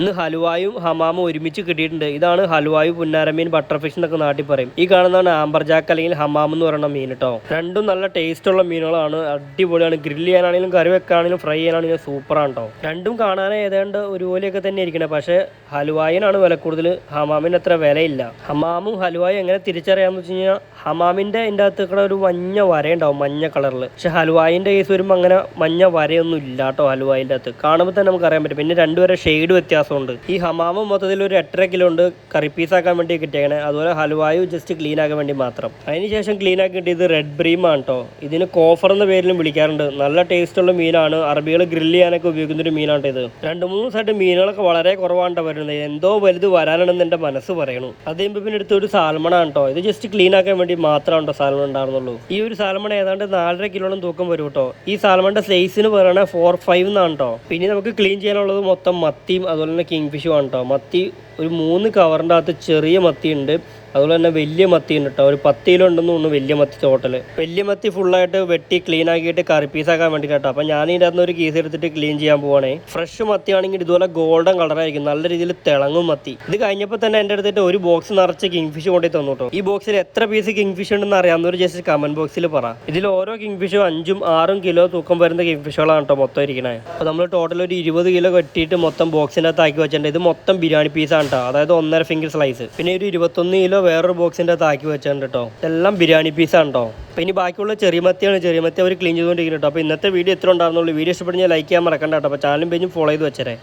ഇന്ന് ഹലുവായും ഹമാമും ഒരുമിച്ച് കിട്ടിയിട്ടുണ്ട്. ഇതാണ് ഹലുവായും പുന്നാരമീൻ ബട്ടർഫിഷ് എന്നൊക്കെ നാട്ടിൽ പറയും. ഈ കാണുന്നതാണ് ആമ്പർജാക്ക് അല്ലെങ്കിൽ ഹമാം എന്ന് പറയുന്ന മീൻ കേട്ടോ രണ്ടും നല്ല ടേസ്റ്റ് ഉള്ള മീനുകളാണ്. അടിപൊളിയാണ്. ഗ്രില്ല് ചെയ്യാനാണെങ്കിലും കറി വെക്കാണെങ്കിലും ഫ്രൈ ചെയ്യാനാണെങ്കിലും സൂപ്പറാണ് കേട്ടോ രണ്ടും കാണാൻ ഏതാണ്ട് ഒരുപോലെയൊക്കെ തന്നെ ഇരിക്കണേ പക്ഷേ ഹലുവായിനാണ് വില കൂടുതൽ. ഹമാമിന് അത്ര വിലയില്ല. ഹമാമും ഹലുവായും എങ്ങനെ തിരിച്ചറിയാമെന്ന് വെച്ച് കഴിഞ്ഞാൽ ഹമാമിന്റെ അതിന്റെ അകത്ത് ഒരു മഞ്ഞ വരയുണ്ടാവും മഞ്ഞ കളറിൽ പക്ഷെ ഹലുവായിന്റെ കേസ് വരുമ്പോൾ അങ്ങനെ മഞ്ഞ വരയൊന്നും ഇല്ല കേട്ടോ ഹലുവായിന്റെ അകത്ത്. കാണുമ്പോൾ തന്നെ നമുക്ക് അറിയാൻ പറ്റും. പിന്നെ രണ്ടുപേരെ ഷെയ്ഡ് വ്യത്യാസമുണ്ട് ഈ ഹമാമ് മൊത്തത്തിൽ ഒരു എട്ടര കിലോ ഉണ്ട്. കറി പീസാക്കാൻ വേണ്ടി കിട്ടിയേക്കണേ. അതുപോലെ ഹലുവായു ജസ്റ്റ് ക്ലീൻ ആക്കാൻ വേണ്ടി മാത്രം. അതിനുശേഷം ക്ലീൻ ആക്കി കിട്ടിയത് റെഡ് ബ്രീം ആണ് കേട്ടോ ഇതിന് കോഫർ എന്ന പേരിലും വിളിക്കാറുണ്ട്. നല്ല ടേസ്റ്റ് ഉള്ള മീനാണ്. അറബികൾ ഗ്രില്ല് ചെയ്യാനൊക്കെ ഉപയോഗിക്കുന്ന ഒരു മീനാണ് ഇത്. രണ്ട് മൂന്ന് ദിവസമായിട്ട് മീനുകളൊക്കെ വളരെ കുറവാണ് വരുന്നത്. എന്തോ വലുത് വരാനാണെന്ന് എന്റെ മനസ്സ് പറയണു. അത് പിന്നെ എടുത്ത ഒരു സാൽമണാണ് കേട്ടോ ഇത് ജസ്റ്റ് ക്ലീൻ ആക്കാൻ വേണ്ടി മാത്രമാണ് കേട്ടോ സാൽമൺ ഉണ്ടായിരുന്നുള്ളൂ ഈ ഒരു സാൽമൺ ഏതാണ്ട് നാലര കിലോളം തൂക്കം വരും കേട്ടോ ഈ സാൽമണിന്റെ സൈസിന് പറയണ ഫോർ ഫൈവ് എന്നാണ് കേട്ടോ പിന്നെ നമുക്ക് ക്ലീൻ ചെയ്യാനുള്ളത് മൊത്തം മത്തിയും അതുപോലെ കിങ് ഫിഷ് വേണം കേട്ടോ മത്തി ഒരു മൂന്ന് കവറിന്റെ അകത്ത് ചെറിയ മത്തി ഉണ്ട് അതുപോലെ തന്നെ വലിയ മത്തി ഉണ്ട് കേട്ടോ ഒരു പത്ത് കിലോ ഉണ്ടെന്ന് തോന്നുന്നു വലിയ മത്തി ടോട്ടൽ വലിയ മത്തി ഫുള്ളായിട്ട് വെട്ടി ക്ലീൻ ആക്കിയിട്ട് കറി പീസാക്കാൻ വേണ്ടി കേട്ടോ അപ്പം ഞാൻ ഇതിന്റെ അകത്ത് ഒരു കീസ് എടുത്തിട്ട് ക്ലീൻ ചെയ്യാൻ പോവാണേ. ഫ്രഷ് മത്തി ആണെങ്കിൽ ഇതുപോലെ ഗോൾഡൻ കളറായിരിക്കും നല്ല രീതിയിൽ തിളങ്ങും മത്തി. ഇത് കഴിഞ്ഞപ്പോൾ തന്നെ എന്റെ അടുത്തിട്ട് ഒരു ബോക്സ് നിറച്ച് കിങ് ഫിഷ് കൊണ്ടു തന്നു കേട്ടോ ഈ ബോക്സിൽ എത്ര പീസ് കിങ് ഫിഷ് ഉണ്ടെന്ന് അറിയാവുന്നവർ ജസ്റ്റ് കമന്റ് ബോക്സിൽ പറ. ഇതിൽ ഓരോ കിങ് ഫിഷും അഞ്ചും ആറും കിലോ തൂക്കം വരുന്ന കിങ് ഫിഷുകളാണ് കേട്ടോ മൊത്തം ഇരിക്കണേ. അപ്പോൾ നമ്മൾ ടോട്ടൽ ഒരു ഇരുപത് കിലോ കെട്ടിയിട്ട് മൊത്തം ബോക്സിന്റെ അകത്താക്കി വെച്ചിട്ടുണ്ട്. ഇത് മൊത്തം ബിരിയാണി പീസാണ് കേട്ടോ അതായത് ഒന്നര ഫിംഗർ സ്ലൈസ് പിന്നെ ഒരു ഇരുപത്തൊന്ന് കിലോ വേറൊരു ബോക്സിന്റെ താക്കി വെച്ചിട്ടുണ്ട് കേട്ടോ എല്ലാം ബിരിയാണി പീസാണ് കേട്ടോ അപ്പൊ ഇനി ബാക്കിയുള്ള ചെറിയ മത്തിയാണ് ചെറിയ മത്തി അവർ ക്ലീൻ ചെയ്തുകൊണ്ടിരിക്കുന്നത് കേട്ടോ അപ്പൊ ഇന്നത്തെ വീഡിയോ എത്ര ഉണ്ടായിരുന്നുള്ളൂ. വീഡിയോ ഇഷ്ടപ്പെടുന്ന ലൈക്ക് ചെയ്യാൻ മറക്കണ്ട കേട്ടോ അപ്പോൾ ചാനലും പേജും ഫോളോ ചെയ്ത് വെച്ചേരെ.